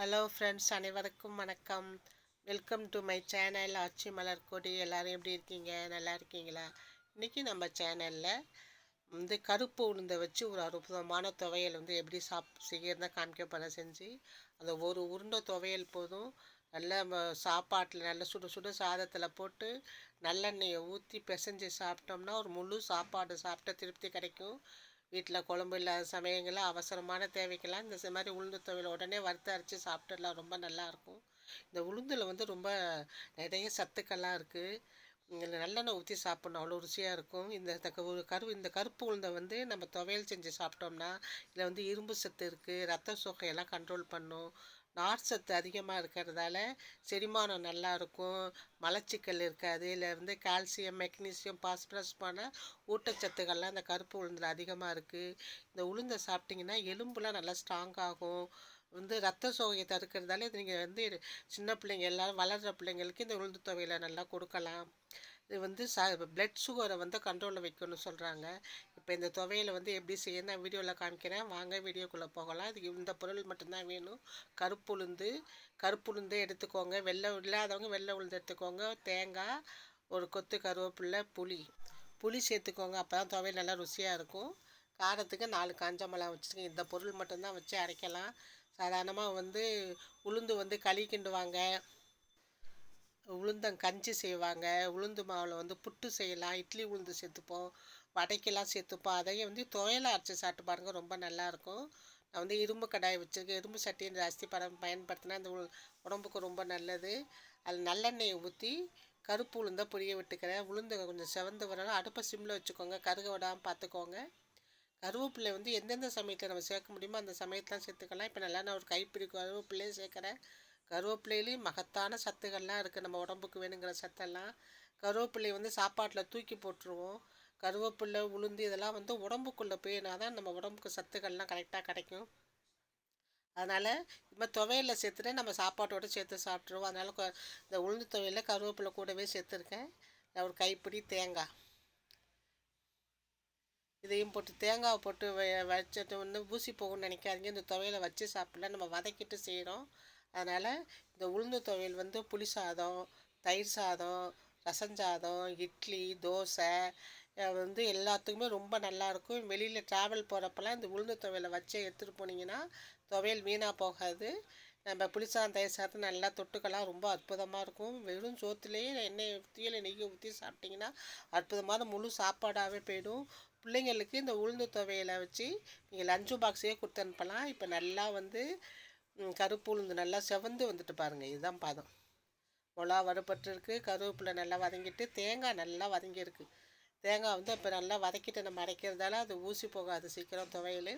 Hello friends அனைவருக்கும் வணக்கம். Welcome to my channel Aachi Malar Kodi எல்லோரும் எப்படி இருக்கீங்க? நல்லா இருக்கீங்களா? இன்றைக்கி நம்ம சேனலில் வந்து கருப்பு உளுந்தை வச்சு ஒரு அற்புதமான துவையல் வந்து எப்படி சாப் செய்கிறதா காமிக்க செஞ்சு. அந்த ஒரு உருண்டை துவையல் போதும். நல்ல சாப்பாட்டில் நல்ல சுடு சுடு சாதத்தில் போட்டு நல்லெண்ணெயை ஊற்றி பிசைஞ்சு சாப்பிட்டோம்னா ஒரு முழு சாப்பாடு சாப்பிட்ட திருப்தி கிடைக்கும். வீட்டில் குழம்பு இல்லாத சமயங்களில் அவசரமான தேவைக்கெல்லாம் இந்த மாதிரி உளுந்து துவையில் உடனே வறுத்து அரைச்சி சாப்பிட்டுலாம் ரொம்ப நல்லாயிருக்கும் இந்த உளுந்தில் வந்து ரொம்ப நிறைய சத்துக்கள்லாம் இருக்குது நல்லெண்ணெய் ஊற்றி சாப்பிட்ணும். அவ்வளோ ருசியாக இருக்கும். இந்த ஒரு கரு இந்த கருப்பு உளுந்தை வந்து நம்ம துவையல் செஞ்சு சாப்பிட்டோம்னா இதில் வந்து இரும்பு சத்து இருக்குது ரத்த சோகையெல்லாம் கண்ட்ரோல் பண்ணும். நார் சத்து அதிகமாக இருக்கிறதால செரிமானம் நல்லா இருக்கும் மலச்சிக்கல் இருக்காது. இதில் வந்து கால்சியம் மெக்னீசியம் பாஸ்பரஸ் போன ஊட்டச்சத்துக்கள்லாம் இந்த கருப்பு உளுந்தில் அதிகமாக இருக்குது இந்த உளுந்தை சாப்பிட்டிங்கன்னா எலும்புலாம் நல்லா ஸ்ட்ராங்காகும் வந்து ரத்த சோகையை தடுக்கிறதால இது நீங்கள் வந்து சின்ன பிள்ளைங்க எல்லோரும் வளர்கிற பிள்ளைங்களுக்கு இந்த உளுந்து தொகையில் நல்லா கொடுக்கலாம். இது வந்து ச பிளட் சுகரை வந்து கண்ட்ரோலில் வைக்கணும்னு சொல்கிறாங்க இப்போ இந்த துவையில் வந்து எப்படி செய்ய நான் வீடியோவில் காமிக்கிறேன். வாங்க வீடியோக்குள்ளே போகலாம். இதுக்கு இந்த பொருள் மட்டும்தான் வேணும். கருப்புளுந்து கருப்புளுந்து எடுத்துக்கோங்க. வெள்ளை இல்லாதவங்க வெள்ளை உளுந்து எடுத்துக்கோங்க. தேங்காய் ஒரு கொத்து கருவேப்பில்லை புளி. புளி சேர்த்துக்கோங்க. அப்போ தான் துவையல் நல்லா ருசியாக இருக்கும். காரத்துக்கு நாலு காஞ்ச மிளகா வச்சுருக்கேன் இந்த பொருள் மட்டும்தான் வச்சு அரைக்கலாம். சாதாரணமாக வந்து உளுந்து வந்து களி கிண்டுவாங்க. உளுந்தங்கஞ்சி செய்வாங்க. உளுந்து மாவில் வந்து புட்டு செய்யலாம். இட்லி உளுந்து சேர்த்துப்போம். வடைக்கெல்லாம் சேர்த்துப்போம். அதையும் வந்து துவையலை அரைச்சி சாப்பிட்டு பாருங்கள் ரொம்ப நல்லாயிருக்கும் நான் வந்து இரும்பு கடாய் வச்சுருக்கேன். இரும்பு சட்டியை ஜாஸ்தி படம் பயன்படுத்தினா அந்த உடம்புக்கு ரொம்ப நல்லது. அதில் நல்லெண்ணெயை ஊற்றி கருப்பு உளுந்தை பொரிய விட்டுக்கிறேன். உளுந்து கொஞ்சம் செவந்து வரணும். அடுப்பை சிம்மில் வச்சுக்கோங்க. கருக விடாமல் பார்த்துக்கோங்க. கருவேப்பிலை வந்து எந்தெந்த சமயத்தில் நம்ம சேர்க்க முடியுமோ அந்த சமயத்தெலாம் சேர்த்துக்கலாம். இப்போ நல்லா நான் ஒரு கைப்பிடி கருவேப்பிலையும் சேர்க்குறேன். கருவேப்பிலையிலையும் மகத்தான சத்துக்கள்லாம் இருக்குது நம்ம உடம்புக்கு வேணுங்கிற சத்தெல்லாம் கருவேப்பிலையை வந்து சாப்பாட்டில் தூக்கி போட்டுருவோம். கருவேப்பிலை உளுந்து இதெல்லாம் வந்து உடம்புக்குள்ளே போயினா தான் நம்ம உடம்புக்கு சத்துக்கள்லாம் கரெக்டாக கிடைக்கும். அதனால் இப்போ துவையில் சேர்த்துட்டு நம்ம சாப்பாட்டோடு சேர்த்து சாப்பிட்ருவோம் அதனால் இந்த உளுந்து துவையில் கருவேப்பிலை கூடவே சேர்த்துருக்கேன். ஒரு கைப்பிடி தேங்காய். இதையும் போட்டு தேங்காவை போட்டு வச்சுட்டு வந்து ஊசி போகும்னு நினைக்காதீங்க. இந்த துவையில் வச்சு சாப்பிடல. நம்ம வதக்கிட்டு செய்கிறோம் அதனால் இந்த உளுந்து துவையல் வந்து புளி சாதம் தயிர் சாதம் ரசஞ்சாதம் இட்லி தோசை வந்து எல்லாத்துக்குமே ரொம்ப நல்லாயிருக்கும் வெளியில் ட்ராவல் போகிறப்பெல்லாம் இந்த உளுந்து துவையலை வச்சு எடுத்துகிட்டு போனீங்கன்னா துவையல் வீணாக போகாது. நம்ம புளிசாதம் தயிர் சாதம் நல்லா தொட்டுக்கலாம். ரொம்ப அற்புதமாக இருக்கும். வெறும் சோத்துலேயே எண்ணெய் ஊற்றியில் நெய்யை ஊற்றி சாப்பிட்டிங்கன்னா அற்புதமான முழு சாப்பாடாகவே போயிடும். பிள்ளைங்களுக்கு இந்த உளுந்து துவையலை வச்சு நீங்கள் லஞ்சு பாக்ஸையே கொடுத்து அனுப்பலாம். இப்போ நல்லா வந்து கருப்பு உளுந்து நல்லா செவந்து வந்துட்டு பாருங்கள் இதுதான் பாதம். மிளகா வறுபட்டுருக்கு கருவேப்பிலை நல்லா வதங்கிட்டு தேங்காய் நல்லா வதங்கியிருக்கு. தேங்காய் வந்து இப்போ நல்லா வதக்கிட்டு நம்ம அரைக்கிறதால அது ஊசி போகாது சீக்கிரம் துவையல்.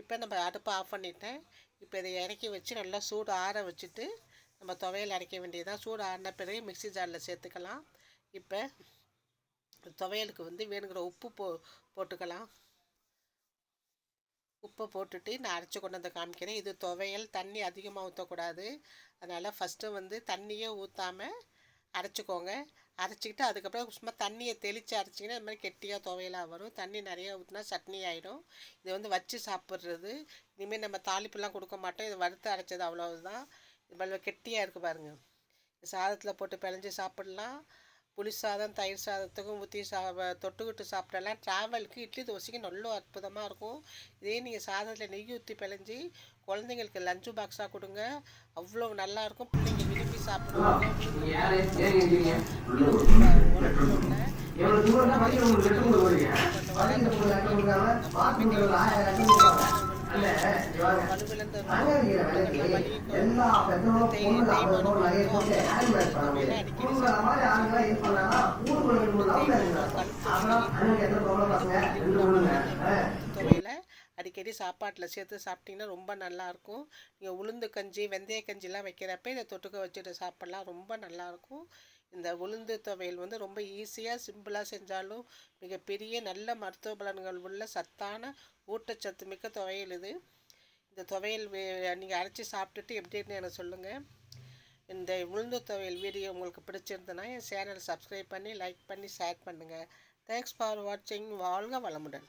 இப்போ நம்ம அடுப்பை ஆஃப் பண்ணிட்டேன். இப்போ இதை இறக்கி வச்சு நல்லா சூடு ஆற வச்சுட்டு நம்ம துவையல் அரைக்க வேண்டியதுதான். சூடு ஆறின பிறகு மிக்சி ஜாரில் சேர்த்துக்கலாம். இப்போ துவையலுக்கு வந்து வேணுங்கிற உப்பு போ போட்டுக்கலாம். உப்பை போட்டுட்டு நான் அரைச்சி கொண்டு வந்து காமிக்கிறேன். இது துவையல் தண்ணி அதிகமாக ஊற்றக்கூடாது அதனால் ஃபஸ்ட்டு வந்து தண்ணியே ஊற்றாமல் அரைச்சிக்கோங்க. அரைச்சிக்கிட்டு அதுக்கப்புறம் சும்மா தண்ணியை தெளித்து அரைச்சிங்கன்னா இது மாதிரி கெட்டியாக துவையலாக வரும். தண்ணி நிறையா ஊற்றினா சட்னி ஆகிடும் இதை வந்து வச்சு சாப்பிட்றது. இனிமேல் நம்ம தாளிப்புலாம் கொடுக்க மாட்டோம். இது வறுத்து அரைச்சது அவ்வளோதான் இது மாதிரி கெட்டியாக இருக்குது பாருங்கள் சாதத்தில் போட்டு பிழைஞ்சி சாப்பிட்லாம். புளி சாதம் தயிர் சாதத்துக்கும் ஊற்றி சா தொட்டுக்கிட்டு சாப்பிடலாம் ட்ராவலுக்கு இட்லி தோசைக்கு நல்ல அற்புதமாக இருக்கும். இதே நீங்கள் சாதத்தில் நெய் ஊற்றி பிழைஞ்சி குழந்தைங்களுக்கு லஞ்சு பாக்ஸாக கொடுங்க. அவ்வளோ நல்லாயிருக்கும் பிள்ளைங்க விரும்பி சாப்பிடுவாங்க. எல்லா பெட்ரோலும் பொண்ணு அவரோட நிறைய அடிக்கடி சாப்பாட்டில் சேர்த்து சாப்பிட்டிங்கன்னா ரொம்ப நல்லாயிருக்கும் நீங்கள் உளுந்து கஞ்சி வெந்தய கஞ்சிலாம் வைக்கிறப்ப இதை தொட்டுக்க வச்சுட்டு சாப்பிட்லாம். ரொம்ப நல்லாயிருக்கும் இந்த உளுந்து துவையல் வந்து ரொம்ப ஈஸியாக சிம்பிளாக செஞ்சாலும் மிகப்பெரிய நல்ல மருத்துவ பலன்கள் உள்ள சத்தான ஊட்டச்சத்து மிக்க துவையல் இது. இந்த துவையல் நீங்கள் அரைச்சி சாப்பிட்டுட்டு எப்படின்னு எனக்கு சொல்லுங்கள் இந்த உளுந்து துவையல் வீடியோ உங்களுக்கு பிடிச்சிருந்ததுன்னா என் சேனல் சப்ஸ்கிரைப் பண்ணி லைக் பண்ணி ஷேர் பண்ணுங்கள் தேங்க்ஸ் ஃபார் வாட்சிங் வாழ்க வளமுடன்.